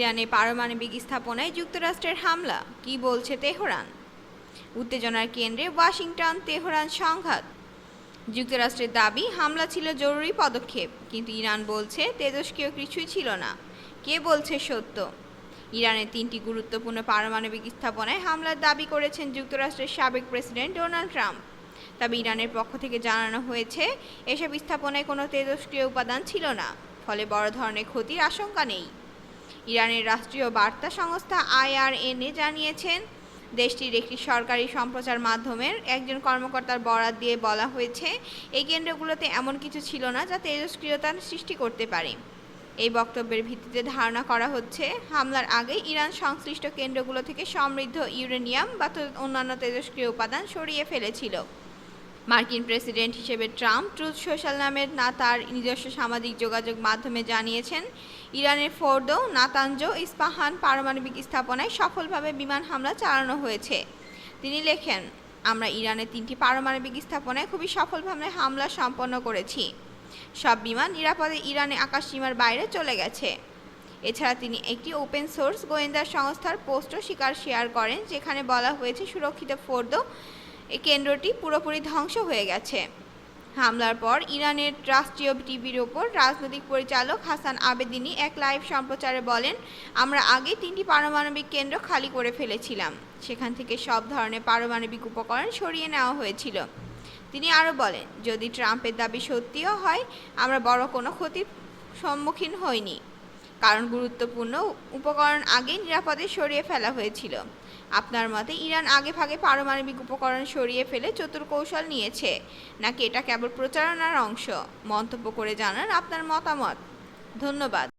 ইরানে পারমাণবিক স্থাপনায় যুক্তরাষ্ট্রের হামলা। কি বলছে তেহরান? উত্তেজনার কেন্দ্রে ওয়াশিংটন, তেহরান সংঘাত। যুক্তরাষ্ট্রের দাবি, হামলা ছিল জরুরি পদক্ষেপ, কিন্তু ইরান বলছে তেজস্ক্রিয় কিছুই ছিল না। কে বলছে সত্য? ইরানের তিনটি গুরুত্বপূর্ণ পারমাণবিক স্থাপনায় হামলার দাবি করেছেন যুক্তরাষ্ট্রের সাবেক প্রেসিডেন্ট ডোনাল্ড ট্রাম্প। তবে ইরানের পক্ষ থেকে জানানো হয়েছে, এসব স্থাপনায় কোনো তেজস্ক্রিয় উপাদান ছিল না, ফলে বড় ধরনের ক্ষতির আশঙ্কা নেই। ইরানের রাষ্ট্রীয় বার্তা সংস্থা আইআরএনএ জানিয়েছেন, দেশটির একটি সরকারি সম্প্রচার মাধ্যমের একজন কর্মকর্তার বরাত দিয়ে বলা হয়েছে, এই কেন্দ্রগুলোতে এমন কিছু ছিল না যা তেজস্ক্রিয়তার সৃষ্টি করতে পারে। এই বক্তব্যের ভিত্তিতে ধারণা করা হচ্ছে, হামলার আগে ইরান সংশ্লিষ্ট কেন্দ্রগুলো থেকে সমৃদ্ধ ইউরেনিয়াম বা অন্যান্য তেজস্ক্রিয় উপাদান সরিয়ে ফেলেছিল। মার্কিন প্রেসিডেন্ট হিসেবে ট্রাম্প ট্রুথ সোশ্যাল নামের না তার নিজস্ব সামাজিক যোগাযোগ মাধ্যমে জানিয়েছেন, ইরানের ফোর্দো নাতাঞ্জ ইস্পাহান পারমাণবিক স্থাপনায় সফলভাবে বিমান হামলা চালানো হয়েছে। তিনি লেখেন, আমরা ইরানের তিনটি পারমাণবিক স্থাপনায় খুবই সফলভাবে হামলা সম্পন্ন করেছি। সব বিমান নিরাপদে ইরানে আকাশসীমার বাইরে চলে গেছে। এছাড়া তিনি একটি ওপেন সোর্স গোয়েন্দা সংস্থার পোস্টও স্বীকার শেয়ার করেন, যেখানে বলা হয়েছে সুরক্ষিত ফোর্দো এই কেন্দ্রটি পুরোপুরি ধ্বংস হয়ে গেছে। হামলার পর ইরানের রাষ্ট্রীয় টিভির ওপর রাজনৈতিক পরিচালক হাসান আবেদিনী এক লাইভ সম্প্রচারে বলেন, আমরা আগে তিনটি পারমাণবিক কেন্দ্র খালি করে ফেলেছিলাম। সেখান থেকে সব ধরনের পারমাণবিক উপকরণ সরিয়ে নেওয়া হয়েছিল। তিনি আরও বলেন, যদি ট্রাম্পের দাবি সত্যিও হয়, আমরা বড় কোনো ক্ষতির সম্মুখীন হইনি। কারণ গুরুত্বপূর্ণ উপকরণ আগেই নিরাপদে সরিয়ে ফেলা হয়েছিল। আপনার মতে ইরান আগে ভাগে পারমাণবিক উপকরণ সরিয়ে ফেলে চতুর কৌশল নিয়েছে, নাকি এটা কেবল প্রচারণার অংশ? মন্তব্য করে জানান আপনার মতামত। ধন্যবাদ।